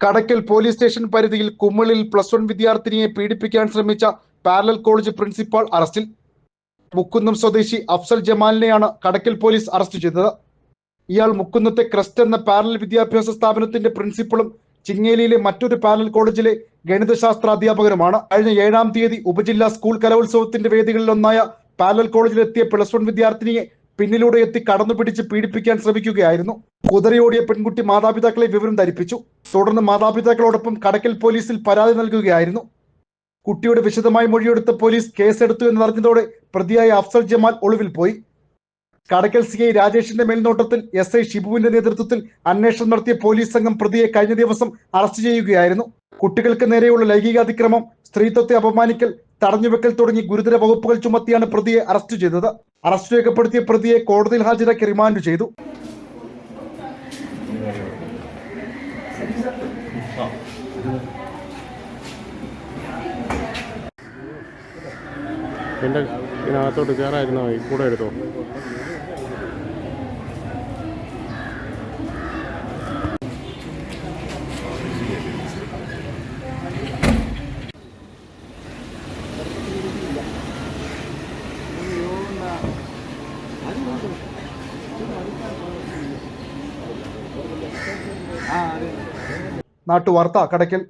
കടക്കൽ police station പരിധിയിൽ കുമ്മിളിൽ plus one വിദ്യാർത്ഥിനിയെ പീഡിപ്പിക്കാൻ ശ്രമിച്ച പാരലൽ കോളേജ് പ്രിൻസിപ്പാൾ അറസ്റ്റിൽ മുക്കുന്നം സ്വദേശി അഫ്സൽ ജമാലിനെയാണ് കടക്കൽ പോലീസ് അറസ്റ്റ് ചെയ്തത്. ഇയാൾ മുക്കുന്നത്തെ ക്രസ്റ്റ് എന്ന പാരലൽ വിദ്യാഭ്യാസ സ്ഥാപനത്തിന്റെ പ്രിൻസിപ്പളും ചിങ്ങേലിയിലെ മറ്റൊരു പാരലൽ കോളേജിലെ ഗണിതശാസ്ത്ര അധ്യാപകരുമാണ് കഴിഞ്ഞ ഏഴാം തീയതി ഉപജില്ലാ സ്കൂൾ കലോത്സവത്തിന്റെ വേദികളിലൊന്നായ പാരലൽ കോളേജിലെത്തിയ പ്ലസ് വൺ വിദ്യാർത്ഥിനിയെ പിന്നിലൂടെ എത്തി കടന്നു പിടിച്ച് പീഡിപ്പിക്കാൻ ശ്രമിക്കുകയായിരുന്നു. കുതിരയോടിയ പെൺകുട്ടി മാതാപിതാക്കളെ വിവരം ധരിപ്പിച്ചു. തുടർന്ന് മാതാപിതാക്കളോടൊപ്പം കടക്കൽ പോലീസിൽ പരാതി നൽകുകയായിരുന്നു. കുട്ടിയുടെ വിശദമായ മൊഴിയെടുത്ത പോലീസ് കേസെടുത്തു എന്നറിഞ്ഞതോടെ പ്രതിയായ അഫ്സൽ ജമാൽ ഒളിവിൽ പോയി. കടക്കൽ സി ഐ രാജേഷിന്റെ മേൽനോട്ടത്തിൽ എസ് ഐ ഷിബുവിന്റെ നേതൃത്വത്തിൽ അന്വേഷണം നടത്തിയ പോലീസ് സംഘം പ്രതിയെ കഴിഞ്ഞ ദിവസം അറസ്റ്റ് ചെയ്യുകയായിരുന്നു. കുട്ടികൾക്ക് നേരെയുള്ള ലൈംഗികാതിക്രമം സ്ത്രീത്വത്തെ അപമാനിക്കൽ തടഞ്ഞുവെക്കൽ തുടങ്ങി ഗുരുതര വകുപ്പുകൾ ചുമത്തിയാണ് പ്രതിയെ അറസ്റ്റ് ചെയ്തത്. അറസ്റ്റ് രേഖപ്പെടുത്തിയ പ്രതിയെ കോടതിയിൽ ഹാജരാക്കി റിമാൻഡ് ചെയ്തു. എന്റെ ഇതിനകത്തോട്ട് കയറായിരുന്നോ? കൂടെ എടുത്തോ? നാട്ടുവാർത്ത കടക്കൽ